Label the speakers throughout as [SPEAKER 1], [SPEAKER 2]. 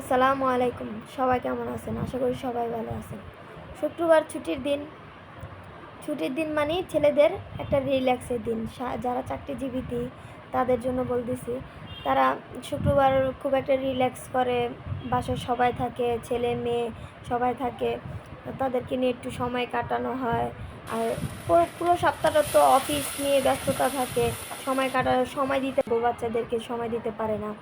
[SPEAKER 1] আসসালামু আলাইকুম। সবাই কেমন আছেন? আশা করি সবাই ভালো আছেন। শুক্রবার ছুটির দিন। ছুটির দিন মানে ছেলেদের একটা রিল্যাক্সের দিন। যারা চাকরিজীবী তাদের জন্য বলতেছি, তারা শুক্রবার খুব একটা রিল্যাক্স করে, বাসায় সবাই থাকে, ছেলে, মেয়ে সবাই থাকে, তাদেরকে নিয়ে একটু সময় কাটানো হয়। আর পুরো পুরো সপ্তাহটা তো অফিস নিয়ে ব্যস্ততা থাকে, সময় কাটানোর সময় দিতে, বাচ্চাদেরকে সময় দিতে পারে না।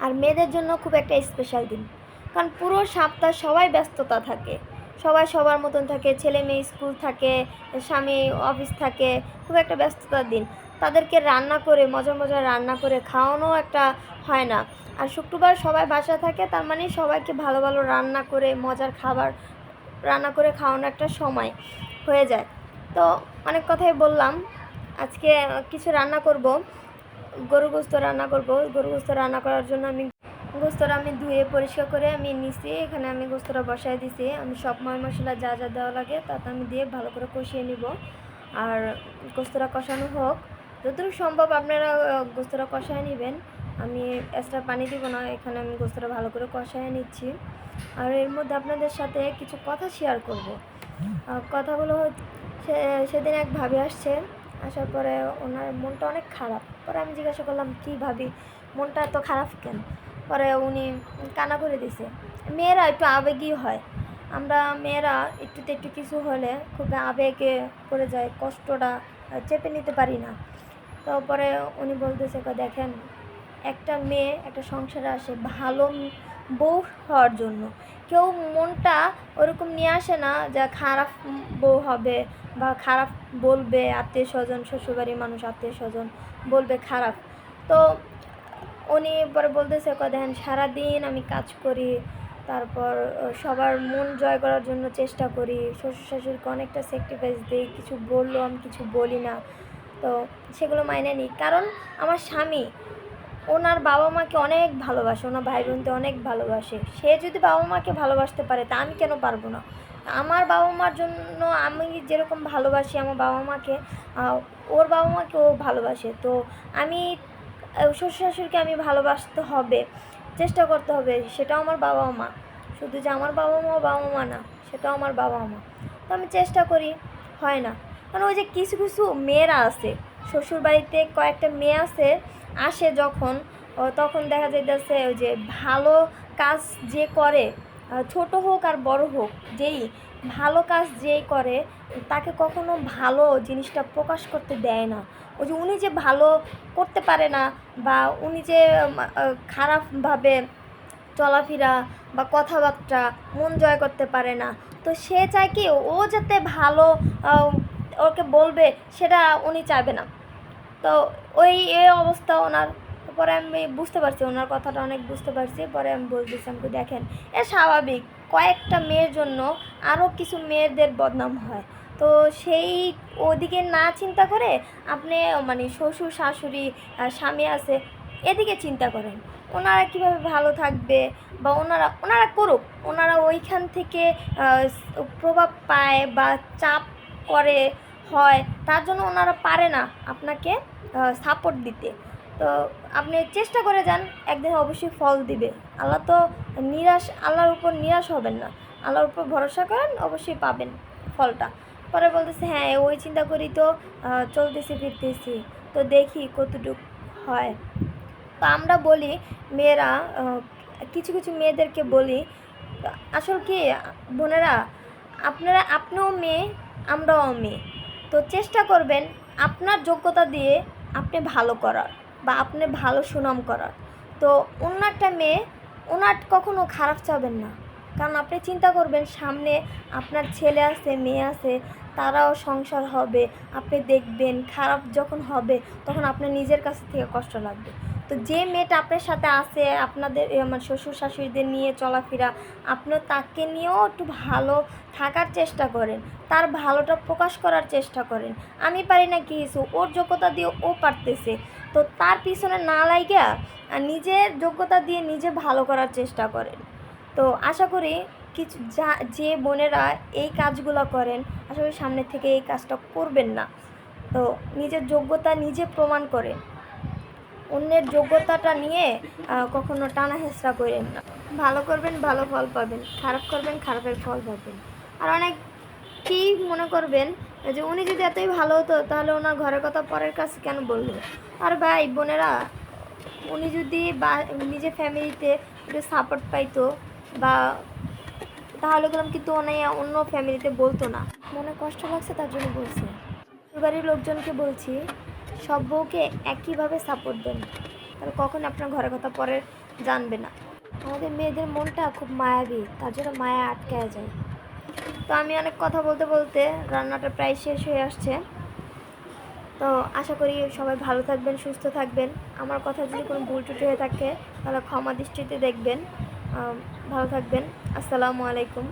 [SPEAKER 1] আর মেয়েদের জন্য খুব একটা স্পেশাল দিন। কারণ পুরো সপ্তাহ সবাই ব্যস্ততা থাকে। সবাই সবার মতন থাকে, ছেলে মেয়ে স্কুল থাকে, স্বামী অফিস থাকে, খুব একটা ব্যস্ততার দিন। তাদেরকে রান্না করে মজার মজার রান্না করে খাওয়ানো একটা হয় না। আর শুক্রবার সবাই বাসা থাকে, তার মানে সবাইকে ভালো ভালো রান্না করে, মজার খাবার রান্না করে খাওয়ানো একটা সময় হয়ে যায়। তো অনেক কথাই বললাম। আজকে কিছু রান্না করব। গরু গোস্ত রান্না করব। গরু গোস্ত রান্না করার জন্য আমি গোস্তটা আমি ধুয়ে পরিষ্কার করে আমি নিছি। এখানে আমি গোস্তটা বসায় দিছি। আমি সব ময় মশলা যা যা দেওয়া লাগে তাতে আমি দিয়ে ভালো করে কষিয়ে নিব। আর গোস্তটা কষানো হোক। যতটুকু সম্ভব আপনারা গোস্তটা কষায় নেবেন। আমি এক্সট্রা পানি দিব না, এখানে আমি গোস্তটা ভালো করে কষায় নিচ্ছি। আর এর মধ্যে আপনাদের সাথে কিছু কথা শেয়ার করব। কথাগুলো হচ্ছে সেদিন এক ভাবি আসছে। আসার পরে ওনার মনটা অনেক খারাপ। পরে আমি জিজ্ঞাসা করলাম কী ভাবি? মনটা এত খারাপ কেন? পরে উনি কানা করে দিছে। মেয়েরা একটু আবেগই হয়। আমরা মেয়েরা একটুতে একটু কিছু হলে খুব আবেগে পড়ে যায় কষ্টটা চেপে নিতে পারি না। তারপরে উনি বলতেছে "কয়, দেখেন একটা মেয়ে একটা সংসারে আসে ভালো বউ হওয়ার জন্য। কেউ মনটা ওরকম নিয়ে আসে না যে খারাপ বউ হবে বা খারাপ বলবে আত্মীয় স্বজন, শ্বশুরবাড়ির মানুষ, আত্মীয় স্বজন বলবে খারাপ। তো উনি পরে বলতেছে দেখেন, সারাদিন আমি কাজ করি, তারপর সবার মন জয় করার জন্য চেষ্টা করি শ্বশুর শাশুড়িকে অনেকটা স্যাক্রিফাইস দিই, কিছু বলল আমি, কিছু বলি না। তো সেগুলো মাইনে নিই। কারণ আমার স্বামী ওনার বাবা মাকে অনেক ভালোবাসে, ওনার ভাই বোনকে অনেক ভালোবাসে। সে যদি বাবা মাকে ভালোবাসতে পারে, তা আমি কেন পারব না? আমার বাবা মার জন্য আমি যেরকম ভালোবাসি আমার বাবা মাকে ওর বাবা মাকে ও ভালোবাসে। তো আমি শ্বশুর শাশুড়িকে আমি ভালোবাসতে হবে, চেষ্টা করতে হবে, সেটাও আমার বাবা মা। শুধু যে আমার বাবা মা বাবা মা না, সেটাও আমার বাবা মা। তো আমি চেষ্টা করি, হয় না। কারণ ওই যে কিছু কিছু মেয়েরা আছে শ্বশুর বাড়িতে কয়েকটা মেয়ে আছে, আসে যখন তখন দেখা যাইতেছে ওই যে ভালো কাজ যে করে ছোট হোক আর বড় হোক, যেই ভালো কাজ যেই করে, তাকে কখনো ভালো জিনিসটা প্রকাশ করতে দেয় না। ওই যে উনি যে ভালো করতে পারে না বা উনি যে খারাপভাবে চলাফেরা বা কথাবার্তা মন জয় করতে পারে না, তো সে চায় কি ও যাতে ভালো ওকে বলবে, সেটা উনি চাইবে না। তো ওই, এই অবস্থা ওনার। পরে আমি বুঝতে পারছি, ওনার কথাটা অনেক বুঝতে পারছি। পরে আমি বলতেছি, আমাকে দেখেন, এ স্বাভাবিক, কয়েকটা মেয়ের জন্য আরও কিছু মেয়েদের বদনাম হয়। তো সেই ওদিকে না চিন্তা করে আপনি মানে শ্বশুর, শাশুড়ি স্বামী আছে, এদিকে চিন্তা করেন। ওনারা কীভাবে ভালো থাকবে বা ওনারা ওনারা করুক, ওনারা ওইখান থেকে প্রভাব পায় বা চাপ করে হয়, তার জন্য ওনারা পারে না আপনাকে সাপোর্ট দিতে। তো আপনি চেষ্টা করে যান, একদিন অবশ্যই ফল দিবে। আল্লাহ তো নিরাশ, আল্লাহর উপর নিরাশ হবেন না। আল্লাহর উপর ভরসা করেন, অবশ্যই পাবেন ফলটা। পরে বলতেছে হ্যাঁ ওই চিন্তা করি তো চলতেছি, ফিরতেছি। তো দেখি কতটুক হয়। তো আমরা বলি, মেয়েরা কিছু কিছু মেয়েদেরকে বলি, আসল কি, বোনেরা, আপনারা, আপনিও মেয়ে আমরাও মেয়ে তো চেষ্টা করবেন আপনার যোগ্যতা দিয়ে আপনি ভালো করার বা আপনি ভালো সুনাম করার। তো অন্য একটা মেয়ে ওনার কখনো খারাপ চাবেন না। কারণ আপনি চিন্তা করবেন, সামনে আপনার ছেলে আছে, মেয়ে আছে, তারাও সংসার হবে, আপনি দেখবেন, খারাপ যখন হবে, তখন আপনার নিজের কাছ থেকে কষ্ট লাগবে। তো যে মেয়েটা আপনার সাথে আছে, আপনাদের আমার শ্বশুর শাশুড়িদের নিয়ে চলাফেরা, আপনিও তাকে নিয়েও একটু ভালো থাকার চেষ্টা করেন, তার ভালোটা প্রকাশ করার চেষ্টা করেন। আমি পারি না কিছু, ওর যোগ্যতা দিয়ে ও পারতেছে। তো তার পিছনে না আর নিজের যোগ্যতা দিয়ে নিজে ভালো করার চেষ্টা করেন। তো আশা করি কিছু, যা, যে বোনেরা এই কাজগুলো করেন, আশা করি সামনে থেকে এই কাজটা করবেন না। তো নিজের যোগ্যতা নিজে প্রমাণ করেন। অন্যের যোগ্যতাটা নিয়ে কখনো টানা হেঁচড়া করেন না। ভালো করবেন, ভালো ফল পাবেন। খারাপ করবেন, খারাপের ফল পাবেন। আর অনেক কি মনে করবেন যে উনি যদি এতই ভালো হতো, তাহলে ওনার ঘরের কথা পরের কাছে কেন বলল? আর ভাই, বোনেরা, উনি যদি বা নিজের ফ্যামিলিতে একটু সাপোর্ট পাইতো বা, তাহলে গেলাম কিন্তু উনি অন্য ফ্যামিলিতে বলতো না। মনে কষ্ট লাগছে তার জন্য বলছে। বাড়ির লোকজনকে বলছি সব বউকে একইভাবে সাপোর্ট দেন। তাহলে কখন আপনার ঘরের কথা পরে জানবে না। আমাদের মেয়েদের মনটা খুব মায়াবী, তার জন্য মায়া আটকায় যায়। তো আমি অনেক কথা বলতে বলতে রান্নাটা প্রায় শেষ হয়ে আসছে। তো আশা করি সবাই ভালো থাকবেন, সুস্থ থাকবেন। আমার কথা যদি কোনো ভুল টুটি হয়ে থাকে, তাহলে ক্ষমা দৃষ্টিতে দেখবেন। ভালো থাকবেন। আসসালামু আলাইকুম।